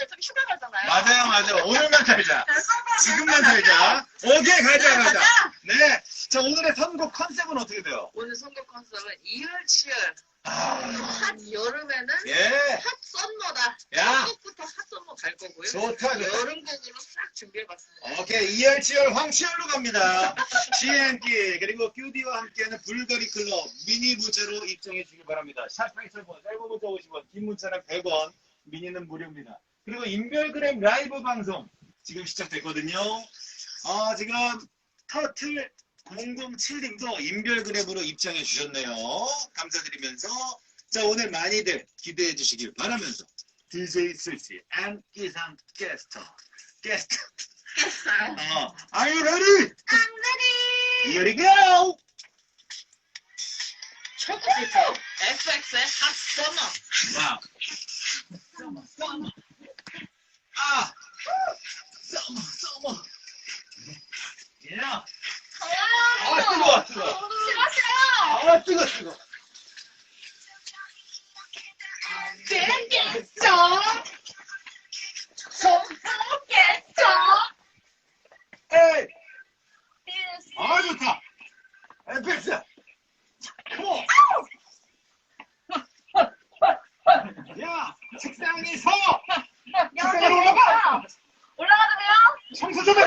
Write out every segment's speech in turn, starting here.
저 어차피 휴가 가잖아요. 맞아요, 맞아요. 오늘만 살자. 지금만 살자. 오케이, 가자, 가자. 네. 자, 오늘의 선곡 컨셉은 어떻게 돼요? 오늘 선곡 컨셉은 이열 치열. 아, 핫 여름에는 예. 핫 썸머다. 야. 선곡부터 핫 썸머 갈 거고요. 좋다, 좋다. 여름곡으로 싹 준비해봤습니다. 오케이, 이열치열 황치열로 갑니다. CNT, 그리고 큐디와 함께하는 불가리 클럽 미니 무제로 입장해 주길 바랍니다. 샵 8,000원, 짧은 문자 50원, 긴 문자는 100원, 미니는 무료입니다. 그리고 인별그램 라이브 방송 지금 시작됐거든요. 어, 지금 터틀 007님도 인별그램으로 입장해 주셨네요. 감사드리면서 자 오늘 많이들 기대해 주시길 바라면서 DJ 슬씨 and 이상 게스트 게스트 어, are you ready? I'm ready. Here we go! 첫 곡부터 FX의. 와. 써 아! 써머. 예. 아. 아, 뜨거워. 되겠죠. 성공겠죠. 에이! 아, 좋다. 에펙스. 컴온. 야, 책상에 서! 책상에 올라가! 올라가도 돼요? 청소 좀 해!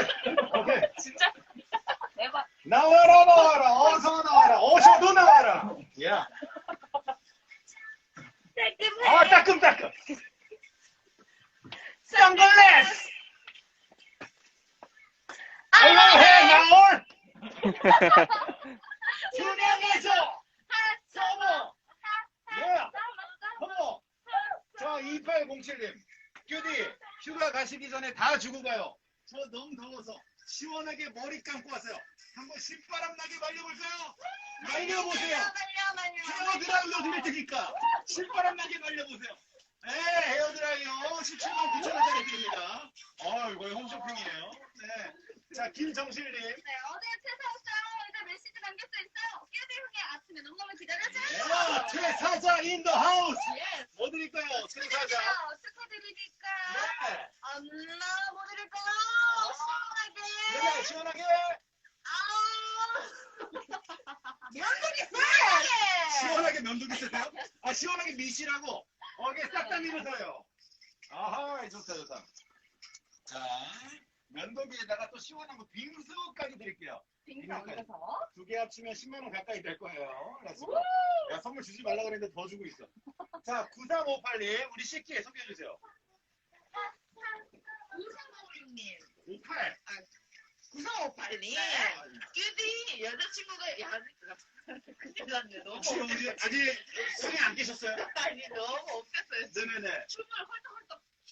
오케이. 진짜? 대박. 나와라, 나와라. 어서 나와라. 어서도 나와라. 야. 깔끔해. 아, 따끔따끔. 선글라스. 올라해, 나올! 투명해서! 서버! 예! 허버! 자, 2807님. 규디, 휴가 가시기 전에 다 주고 가요. 저 너무 더워서 시원하게 머리 감고 왔어요. 한번 신바람 나게 말려볼까요? 말려보세요. 헤어드라이어 드릴 테니까 신바람 나게 말려보세요. 네, 헤어드라이어 17만 9천 원짜리 드립니다. 아, 이거 홈쇼핑이에요. 네. 자, 김정실님. 네, 있어요. 깨비 형의 아침에 너무너무 기다려줘요. 야, 최사자 인더 하우스. 뭐 드릴까요? 최사자. 축하드리니까. 네. 안나 뭐 드릴까요? 네, 시원하게. 시원하게. 아우. 면도기 시원하게. 시원하게 면도기 세트요? 아, 시원하게 미시라고. 어게 싹다 밀어서요. 아하, 좋다, 좋다. 자, 면도기에다가 또 시원한 거 빙수까지 드릴게요. 빙수 올려서. 두 개 합치면 10만원 가까이 될 거예요. 야, 선물 주지 말라 그랬는데 더 주고 있어. 자, 9358님, 우리 식기 소개해주세요. 5356님. 58. 9358님. 규디 여자친구가 야 큰일 났네 너무 혹시 우리 아직 성에 안 계셨어요? 아니 너무 없겠어요 네네네. 춤을 헐떡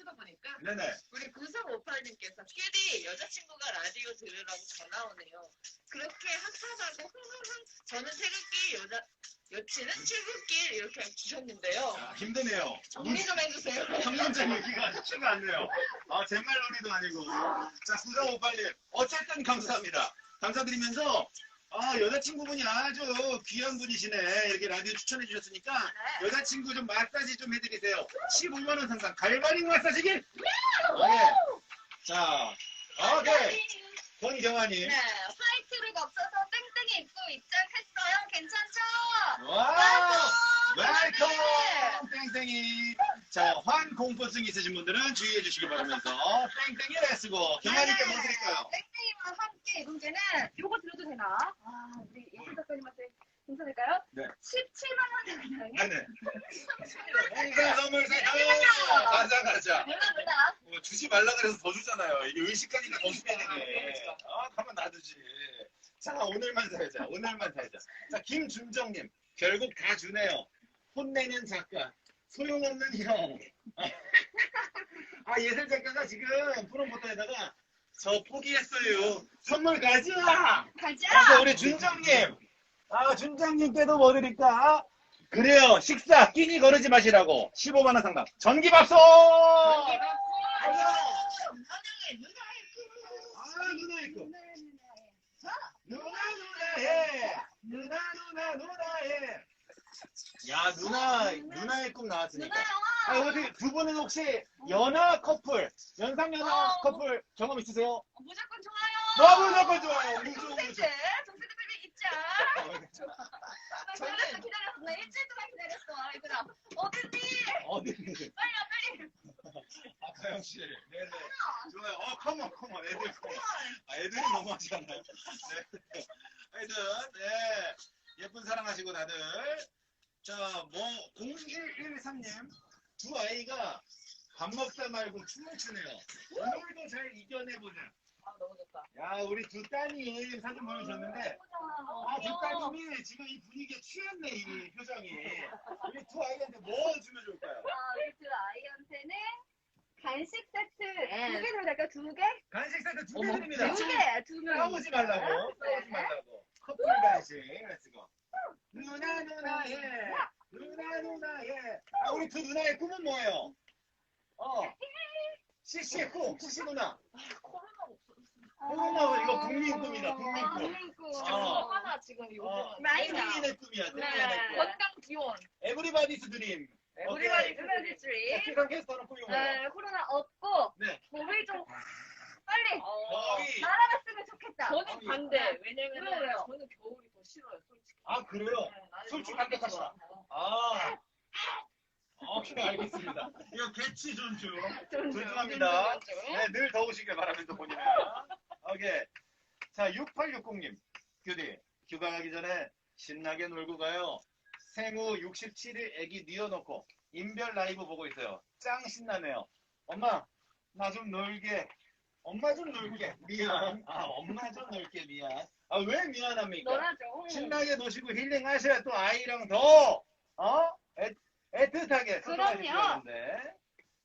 추다 보니까 네네. 우리 9358님께서 규디 여자친구가 라디오 들으라고 전화 오네요 그렇게 핫하다고 흥흥흥 저는 태극기 여자 여친은 출근길 이렇게 주셨는데요 자, 힘드네요. 정리 좀 해주세요 한 번째 얘기가 쉽지가 않네요. 아, 젠말놀이도 아니고. 자, 9358님. 어쨌든 감사합니다. 감사드리면서, 아, 여자친구분이 아주 귀한 분이시네. 이렇게 라디오 추천해 주셨으니까, 여자친구 좀 마사지 좀 해드리세요. 15만원 상당 갈바링 마사지기! 네. 자, 오케이. 권경아님. 네, 화이트룩 없어서 땡땡이 입고 입장했어요. 괜찮죠? 와! 웰컴! 땡땡이. 자, 환 공포증 있으신 분들은 주의해 주시기 바라면서, 땡땡이를 쓰고, 경아님께 뭐 드릴까요? 땡 이번에는 요거 드려도 되나? 아, 우리 예술 작가님한테 괜찮을까요? 네. 17만 원이나요? 네네. 행사 선물 사요! 가자, 가자. 몰라 몰라. 뭐 주지 말라 그래서 더 주잖아요. 이게 의식하니까 더 주게 되네. 아, 가만 놔두지. 자, 오늘만 살자. 오늘만 살자. 자, 김준정님. 결국 다 주네요. 혼내는 작가. 소용없는 형. 아, 예슬 작가가 지금 프롬포터에다가 저 포기했어요. 선물 가자! 가자. 우리 준정님. 아, 준정님께도 뭐 드릴까? 그래요. 식사 끼니 거르지 마시라고. 15만 원 상당. 전기밥솥! 야, 누나, 누나의 꿈 나왔으니까. 누나 영화. 아, 어떻게 두 분은 혹시 연하 커플, 연상 연하 어. 커플 경험 있으세요? 어, 무조건 좋아요. 너무 무조건 좋아요. 네, 무조건 동생들, 동생들 잊자. 나 저는- 기다렸어. 나 일주일 동안 기다렸어. 얘들아. 어딨니? 어디? 빨리 와, 빨리. 아, 가영 씨. 네네. 좋아요. 어, 컴온, 컴온. 애들 컴온. 아, 애들이 너무 하지 않나요? 네. 하여튼, 네. 예쁜 사랑하시고 다들. 자, 뭐, 0113님. 두 아이가 밥 먹다 말고 춤을 추네요. 오늘도 잘 이겨내보자. 아, 너무 좋다. 야, 우리 두 따님 사진 보여주셨는데, 아, 두 따님이 지금 이 분위기에 취했네, 이 표정이. 우리 두 아이한테 뭐 주면 좋을까요? 아, 우리 두 아이한테는 간식 세트 네. 두개 들어갈까? 두 개? 간식 세트 두 개 드립니다. 두 개, 두 명. 싸우지 말라고. 네. 싸우지 말라고. 커플 간식. 렛츠고. 누나 누나의 누나 누나의 아 우리 두 누나의 꿈은 뭐예요? 어. 시시 꿈. 시시 누나. 코로나. 코로나 이거 국민 꿈이다, 국민 꿈. 국민 꿈. 어. 하나 지금 요즘은. 어. 많이 세계인의 꿈이야. 세계인의 네. 꿈. 건강 기원. 에브리바디스 드림. 에브리바디 드림. 피칸 캐스터는 꿈이 뭐예요? 네, 코로나 없고 네. 몸이 좀 빨리 어, 거의. 날아갔으면 좋겠다. 저는 반대. 왜냐면 왜요? 저는 겨울이 더 싫어요, 솔직히. 아 그래요? 네, 나는 솔직하게 겨울이 하시라. 좋아요. 아. 오케이 알겠습니다. 이거 개치 존중. 좀 존중합니다. 좀. 네, 늘 더우시길 바라면서 본인은. 오케이. 자, 6860님. 규디, 휴가 가기 전에 신나게 놀고 가요. 생후 67일 애기 뉘어놓고 인별 라이브 보고 있어요. 짱 신나네요. 엄마, 나 좀 놀게. 엄마 좀 놀게. 미안. 아, 엄마 좀 놀게. 미안. 아, 왜 미안합니까? 놀아줘. 신나게 노시고 힐링하셔야 또 아이랑 더, 어? 애, 애틋하게 그럼요.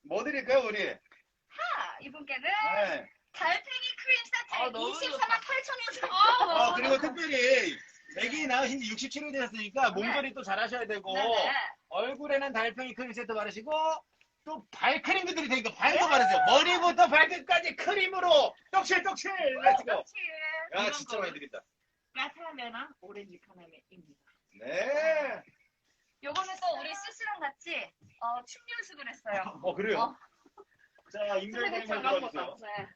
뭐 드릴까요, 우리? 하, 이분께는 네. 달팽이 크림 세트 아, 너무 24만 좋다. 8천 원. 아, 그리고 특별히 애기 낳으신 지 67일 되셨으니까 몸조리 또 잘하셔야 되고 네네. 얼굴에는 달팽이 크림 세트 바르시고 또 발크림도 드릴 테니까 발도 바르세요. 머리부터 발끝까지 크림으로 떡실떡실 렛츠고. 야, 진짜 많이 드린다. 까타메나 오렌지 카나메입니다. 네. 요거는 또 우리 수스랑 같이 어, 춤 연습을 했어요. 어, 그래요? 어. 자, 잠깐 들어가주세요. 네.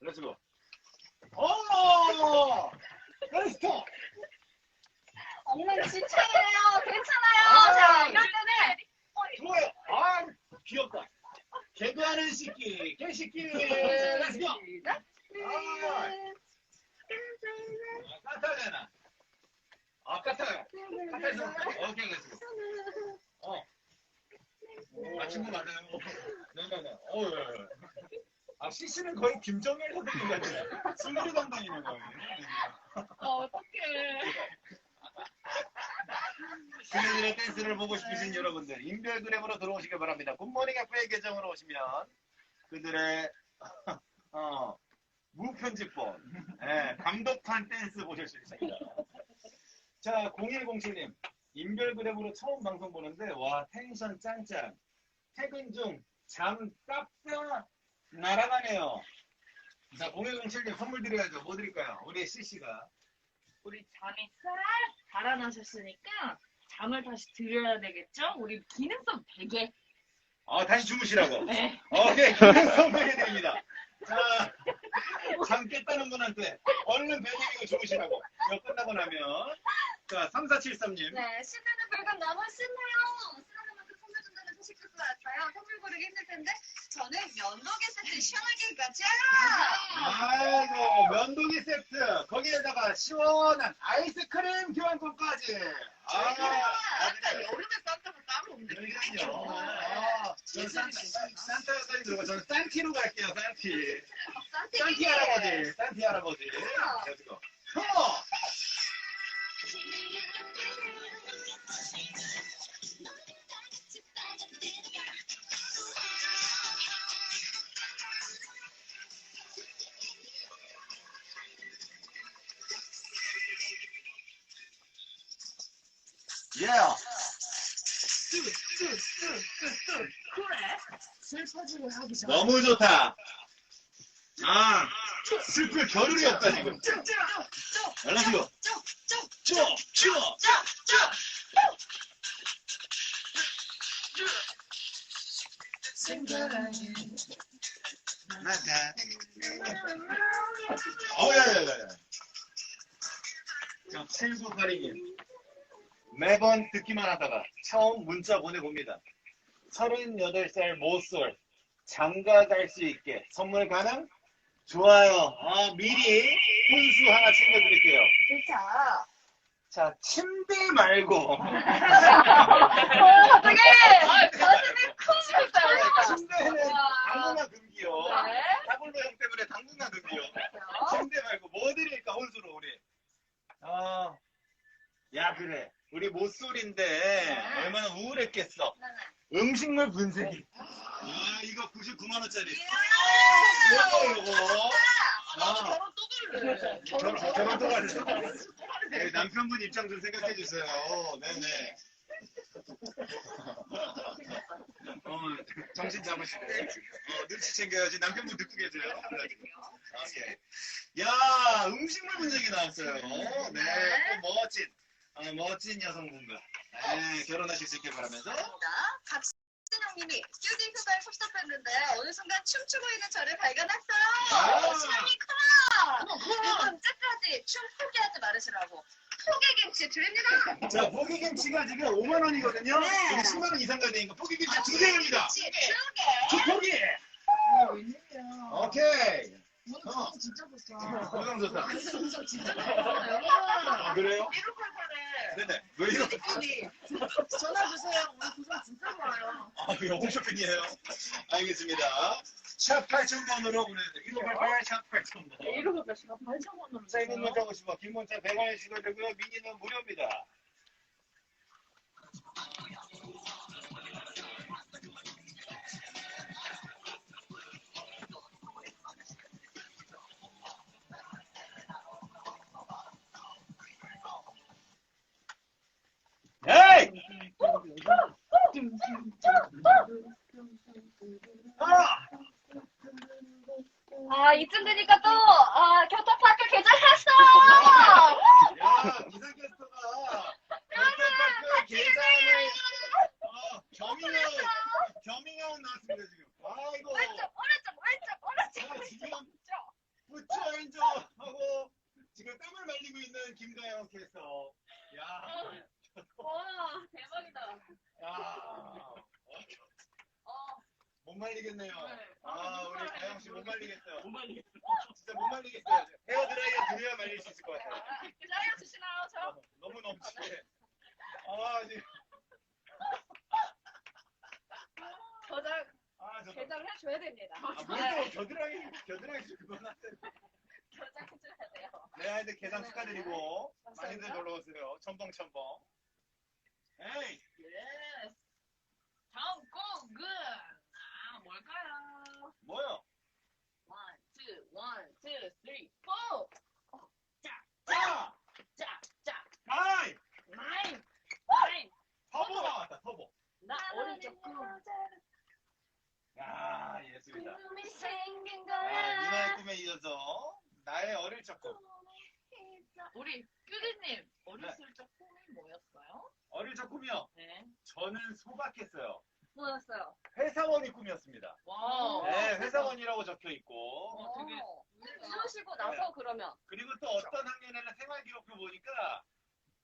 렛츠고. 어! 렛츠고! 엉망진창이에요. 괜찮아요. 아, 자, 이럴 때는 좋아요. 아, 귀엽다. 개그하는 시끼, 개시끼. 렛츠고. 시작. 아, 까타레나. 아, 까타. 까타레나. 오케이, 렛츠고. 어. 아, 친구 맞아요. 네네네. 어, 예, 예. 아, CC는 거의 김정일 선생님 같아요. 술리 담당이네, 거의. 어, 어떡해. 그들의 댄스를 보고 싶으신 여러분들, 인별그램으로 들어오시길 바랍니다. 굿모닝 FA 계정으로 오시면 그들의 어, 무편집본, 예, 감독한 댄스 보실 수 있습니다. 자, 0107님, 인별 그램으로 처음 방송 보는데, 와, 텐션 짱짱. 퇴근 중, 잠 깝다 날아가네요. 자, 0107님 선물 드려야죠. 뭐 드릴까요? 우리 CC가. 우리 잠이 싹 달아나셨으니까 잠을 다시 드려야 되겠죠? 우리 기능성 베개. 아, 다시 주무시라고. 네. 오케이, 기능성 베개드립니다. 자, 잠 깼다는 분한테 얼른 베개 이고 주무시라고. 이거 끝나고 나면. 자, 3473님. 네, 신나는 별건 너무 신나요. 신나는 선물 준다는 소식 듣고 왔어요. 선물 고르기 힘들 텐데 저는 면도기 세트 시원하게 가자. 아이고, 면도기 세트. 거기에다가 시원한 아이스크림 교환권까지. 아, 아까 여름에 산타가 따로 없는데. 그러니까요. 아, 전 산타, 산타까지 들어가. 저는 산티로 갈게요, 산티. 산티 할아버지, 산티 할아버지. 렛츠고. 컴 그래. 슬퍼지게 하기 전에. 너무 좋다. 아, 슬플 겨를이 없다, 지금. 연락이고. 쭉, 쭉, 쭉. 맞아. 어 야 야 야 야. 자, 7982님. 매번 듣기만 하다가 처음 문자 보내봅니다. 38살 모쏠 장가 갈 수 있게 선물 가능? 좋아요. 아, 미리 혼수 하나 챙겨드릴게요. 진짜. 자, 침대 말고. 어, 갑자기 가슴이 쿵. 침대는 와. 당분간 금기요. 네. 다블로 형 때문에 당분간 금기요. 침대 말고 뭐 드릴까 혼수로 우리. 아, 야 그래. 우리 모쏠인데 얼마나 우울했겠어. 음식물 분쇄기. 아 이거 99만 원짜리. 요거 요거. 아, 결혼 또 갈래. 결혼 또 가네. 네, 남편분 입장 좀 생각해 주세요. 네네. 어, 정신 잡으시고. 어, 눈치 챙겨야지. 남편분 듣고 계세요. 오케이. 야, 음식물 분석이 나왔어요. 네, 또 멋진, 아, 멋진 여성분과 네, 결혼하실 수 있길 바라면서. 박진영님이 큐디 휴가에 섭섭했는데 어느 순간 춤추고 있는 저를 발견했어요. 아. 신영이 컴온! 이번 끝 까지 춤 포기하지 말으시라고. 포기 김치 드립니다. 자, 포기 김치가 지금 5만 원이거든요. 네. 여기 10만 원 이상 가되니까 포기 김치 두 개입니다. 김치 두 개. 두 포기. 웬일이야. 오케이. 오늘 어. 진짜 좋다. 고정 좋다. 진짜 진짜 좋다. 아. 그래요? 1588에 네네. 왜 이렇게? 핸드폰이 전화 주세요. 오늘 구성 진짜 좋아요. 아, 이거 홈쇼핑이에요. 알겠습니다. 샵 8000번으로 보내주세요. 1588, 샵 8000번. 이러고 몇 시간 8,000원으로 짧은 문자 50원, 긴 문자 100원에 시도되고요. 미니는 무료입니다. 아! 아 이쯤 되니까 또 아, 교통파크 개장했어. 야, 기상캐스터가 교통파크 계산을 어, 겸잉아웃, 겸잉아웃 나왔습니다, 지금. 아이고. 오른쪽 오른쪽 오른쪽 아, 오른쪽. 지금 부처 엔저 하고 지금 땀을 말리고 있는 김가영 캐스터. 야, 와 대박이다. 야. 어. 못 말리겠네요. 네. 아, 우리 가영 씨 못 말리겠어요. 못 말리겠어요. 진짜 못 말리겠어요. 헤어 드라이어 들여야 말릴 수 있을 것 같아요. 기다려 주시나요 저? 너무 넘치게. 아, 지금. 저장 아, 저. 개장을 해줘야 됩니다. 아, 뭘또 겨드랑이, 겨드랑이 그건 하세요. 개장해줘야 돼요. 네, 하여튼 계산 축하드리고 많이들 감사합니다. 놀러 오세요. 첨벙첨벙. 에이, 예. 다음 곡은 아 뭘까요? 뭐요? One, two, one, two, three, four. 자, 짝, 짝, 가이! nine, nine. 터보 나왔다, 터보. 나 오른쪽 꿈. 야, 예술이다. 꿈이 생긴 아, 누나의 거야. 꿈에 이어서 나의 어릴 적 꿈. 우리 큐디님 어렸을 적 꿈이 뭐였어요? 어릴 적 꿈이요. 네. 저는 소박했어요. 뭐였어요? 회사원이 꿈이었습니다. 와우. 네, 회사원이라고 적혀 있고. 어, 되게 이러시고 나서 그러면 그리고 또 어떤 학년에는 생활 기록표 보니까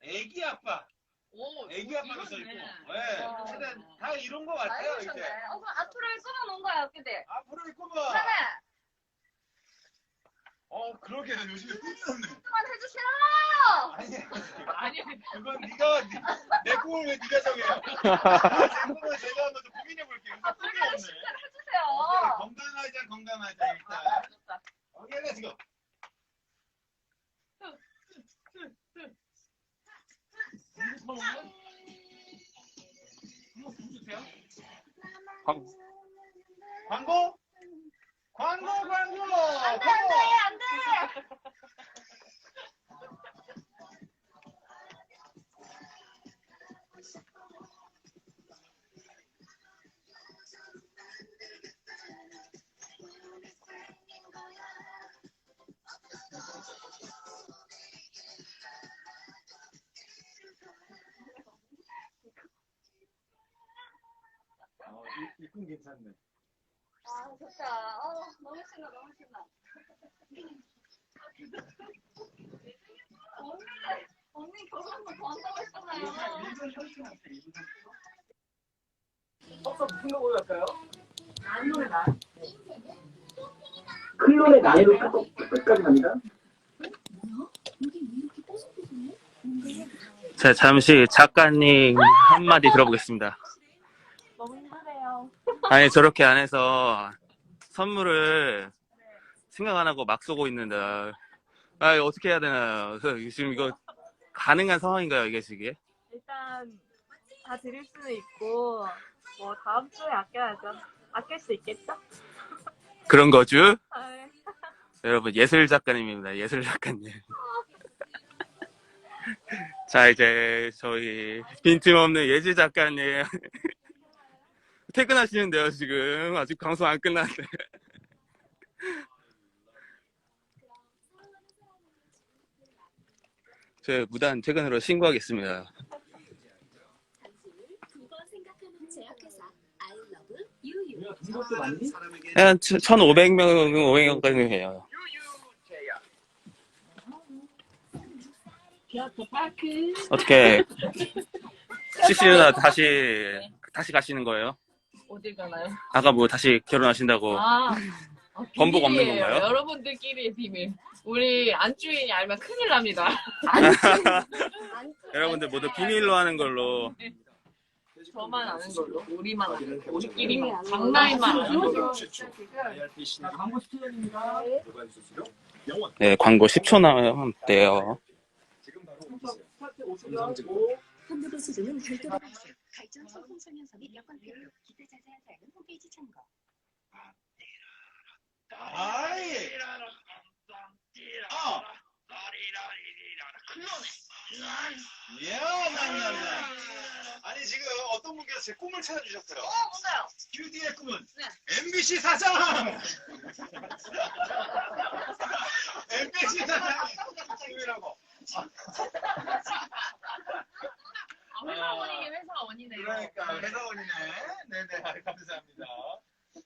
애기 아빠, 오, 애기 아빠도 써 있고. 네, 와. 하여튼 다 이런 거 같아요. 이제. 어 그럼 꿈은 뭔가요, 근데? 앞으로의 꿈은. 그러면 어, 그러게 요즘에 꿈이 없네. 그만 해주세요. 아니, 아니 그건 네가 네- 내 꿈을 왜 네가 정해요? 제 꿈을 제가 한번 더 고민해 볼게요. 꿈이 앞으로의 없네. 실천 오케이, 해주세요. 건강하자, 건강하자 일단. 아, 좋다. 오케이, 렛츠고. 보여주세요. 광고? 광고, 광고! 안 돼 안 돼 안 돼. 이꿈 괜찮네. 좋다. 어, 너무 신나, 너무 신나. 언니, 언니 결혼도 더 한다고 했잖아요. 클론의 난이도 끝- 끝까지 갑니다. 자, 잠시 작가님 한마디 들어보겠습니다. 아니, 저렇게 안 해서 선물을 생각 안 하고 막 쏘고 있는데, 아, 이거 어떻게 해야 되나요? 그, 지금 이거 가능한 상황인가요, 이게 지금? 일단 다 드릴 수는 있고 뭐 다음 주에 아껴야죠. 아낄 수 있겠죠? 그런 거죠? 아, 네. 여러분, 예술 작가님입니다. 예술 작가님. 자, 이제 저희 빈틈없는 예지 작가님. 퇴근하시는데요, 지금. 아직 방송 안 끝났는데. 제 무단 퇴근으로 신고하겠습니다. 한 1,500명, 500명까지 해요. 어떻게, CC 누나 다시, 다시 가시는 거예요? 어딜 가나요? 아까 뭐 다시 결혼하신다고. 아, 어, 번복 없는 비밀이에요. 건가요? 여러분들끼리의 비밀. 우리 안주인이 알면 큰일 납니다. 여러분들 모두 비밀로 하는 걸로. 저만 아는 걸로. 우리만 아는 걸로. 우리끼리만. 장난만 아는 걸로. 자, 광고 17년입니다. 네, 광고 10초 남았대요. 스타트 5초 컴퓨터 수준은 별도로 발생 발전소 홍성현석 및 여권표로 기타 자세한 사항은 홈페이지 참고 아이. 어. 이야, 남남남. 아니 지금 어떤 분께서 제 꿈을 찾아주셨어요. 어, 뭔가요? QD의 꿈은 네. MBC 사장. MBC 사장 꿈이라고. 아, 회사원이네요. 그러니까 회사원이네. 네네 감사합니다.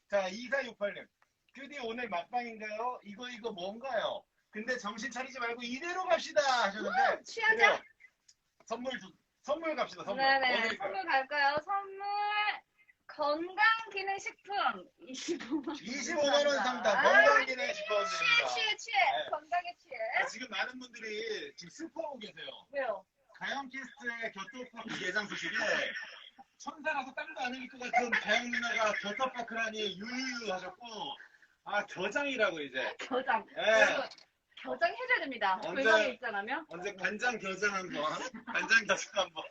자 2468님. QD 오늘 막방인가요? 이거 이거 뭔가요? 근데 정신 차리지 말고 이대로 갑시다 하셨는데 취하자. 그래요. 선물 주, 선물 갑시다 선물. 뭐 네네. 선물 갈까요? 선물 건강기능식품 25만 25만 원 상당 건강기능식품 취해. 취해 취해 네. 건강에 취해 아, 지금 많은 분들이 지금 슬퍼하고 계세요. 왜요? 가영키스트의 겨토파크 예상 소식에 천사라서 땀도 안 흘릴 것 같은 가영 누나가 겨토파크라니 유유 하셨고 아 겨장이라고 이제. 겨장. 예. 여러분, 겨장 해줘야 됩니다. 언제- 불감이 있잖아요. 언제 간장 겨장 한번 간장 겨장 한번.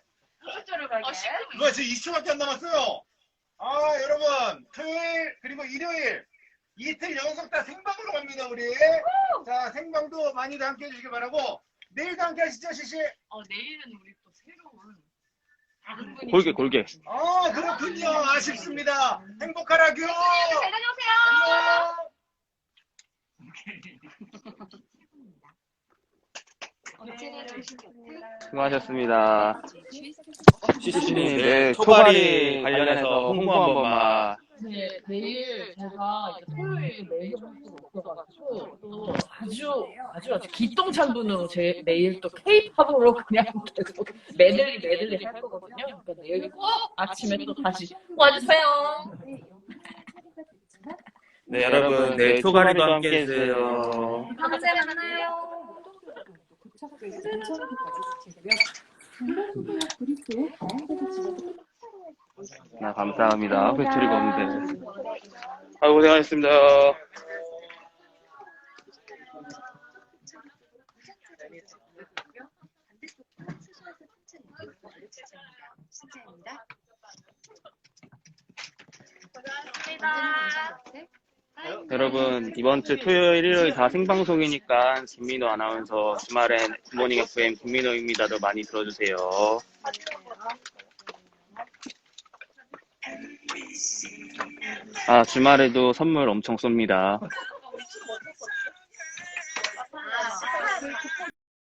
어, 시끄러워. 그거 지금 20초밖에 안 남았어요. 아 여러분 토요일 그리고 일요일 이틀 연속 다 생방으로 갑니다 우리. 자 생방도 많이들 함께 해 주시기 바라고 내일도 함께 하시죠 시시 어, 내일은 우리 또 새로운 다른 분이 골게, 골게. 아 그렇군요 아쉽습니다 행복하라교 잘 다녀오세요 수고하셨습니다. 주의사항 네, 초발이 관련해서 홍보 한 번만. 네, 내일 제가 이제 토요일 메일 할수 없어가지고 또 아주 아주 아주 기똥찬 분으로 제 내일 또 케이팝으로 그냥 계속 메들리 메들리 할 거거든요. 그러니까 내일 꼭 아침에 또 다시 와주세요. 네, 여러분, 네, 초가리도 함께 해주세요. 다음 주에 만나요 나 감사합니다. 배터리가 없는데. 아, 고생하셨습니다. 여러분, 이번 주 토요일, 일요일 다 생방송이니까 김민호 아나운서 주말엔 굿모닝 FM 김민호입니다도 많이 들어주세요. 아, 주말에도 선물 엄청 쏩니다. 아,